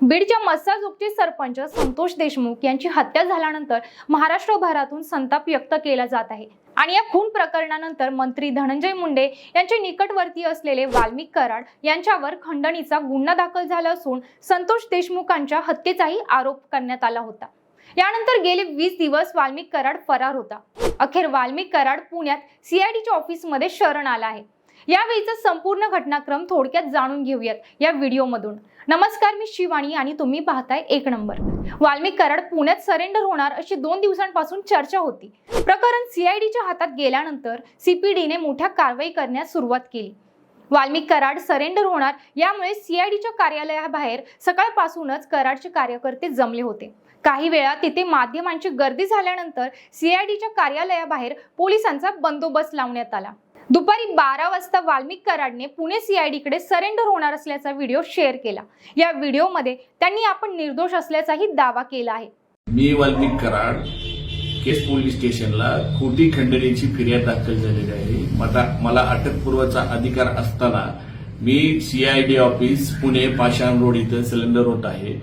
बीडच्या मस्साजोगचे सरपंच संतोष देशमुख यांची हत्या झाल्यानंतर महाराष्ट्रभरातून संताप व्यक्त केला जात आहे. आणि या खून प्रकरणानंतर मंत्री धनंजय मुंडे यांचे निकटवर्ती असलेले वाल्मिक कराड यांच्यावर खंडणीचा गुन्हा दाखल झाला असून संतोष देशमुखांच्या हत्येचाही आरोप करण्यात आला होता. यानंतर गेले वीस दिवस वाल्मिक कराड फरार होता. अखेर वाल्मिक कराड पुण्यात सीआयडीच्या ऑफिसमध्ये शरण आला आहे. यावेळीचा संपूर्ण घटनाक्रम थोडक्यात जाणून घेऊयात या व्हिडिओमधून. नमस्कार मी शिवानी आणि तुम्ही पाहताय एक नंबर. वाल्मिक कराड पुण्यात सरेंडर होणार अशी दोन दिवसांपासून चर्चा होती. प्रकरण सीआयडीच्या हातात गेल्यानंतर सीपीडीने मोठ्या कारवाई करण्यास सुरुवात केली. वाल्मिक कराड सरेंडर होणार यामुळे सीआयडीच्या कार्यालयाबाहेर सकाळपासूनच कराडचे कार्यकर्ते जमले होते. काही वेळा तिथे माध्यमांची गर्दी झाल्यानंतर सीआयडीच्या कार्यालयाबाहेर पोलिसांचा बंदोबस्त लावण्यात आला. दुपारी बारा वाजता वाल्मिक कराडने पुणे सीआयडीकडे सरेंडर होणार असल्याचा व्हिडिओ शेअर केला. या व्हिडिओमध्ये त्यांनी आपण निर्दोष असल्याचाही दावा केला आहे. मी वाल्मिक कराड केस पोलीस स्टेशनला खोटी खंडणीची फिर्याद दाखल झालेली आहे. मला मला अटकपूर्वचा अधिकार असताना मी CID office Pune Pashan road इथं सिलेंडर होत आहे.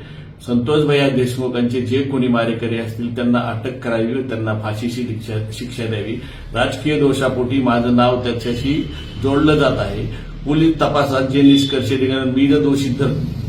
संतोष भैया देशमुखांचे जे कोणी मारेकरी असतील त्यांना अटक करावी त्यांना फाशीची शिक्षा द्यावी. राजकीय दोषापोटी माझं नाव त्याच्याशी जोडलं जात आहे. पोलीस तपासात जे निष्कर्ष निघणार मी जर दोषी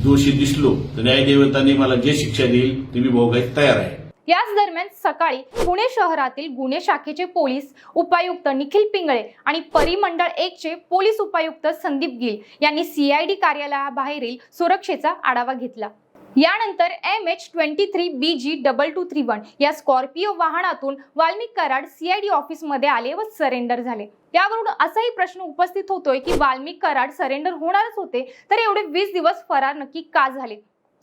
दोषी दिसलो तर न्यायदेवतांनी मला जे शिक्षा देईल ते मी भोगायला तयार आहे. याच दरम्यान सकाळी पुणे शहरातील गुन्हे शाखेचे पोलीस उपायुक्त निखिल पिंगळे आणि परिमंडळ एकचे पोलीस उपायुक्त संदीप गिल यांनी सीआयडी कार्यालयाबाहेरील सुरक्षेचा आढावा घेतला. यानंतर M H twenty three B G double two three one या स्कॉर्पिओ वाहनातून वाल्मिक कराड सीआयडी ऑफिसमध्ये आले व सरेंडर झाले. यावरून असाही प्रश्न उपस्थित होतोय की वाल्मिक कराड सरेंडर होणारच होते तर एवढे वीस दिवस फरार नक्की का झाले?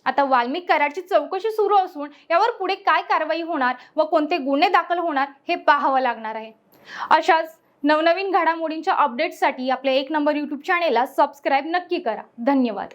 आता वाल्मिक कराडची चौकशी सुरू असून यावर पुढे काय कारवाई होणार व कोणते गुन्हे दाखल होणार हे पाहावं लागणार आहे. अशाच नवनवीन घडामोडींच्या अपडेट्ससाठी आपल्या एक नंबर यूट्यूब चॅनेलला सबस्क्राईब नक्की करा. धन्यवाद.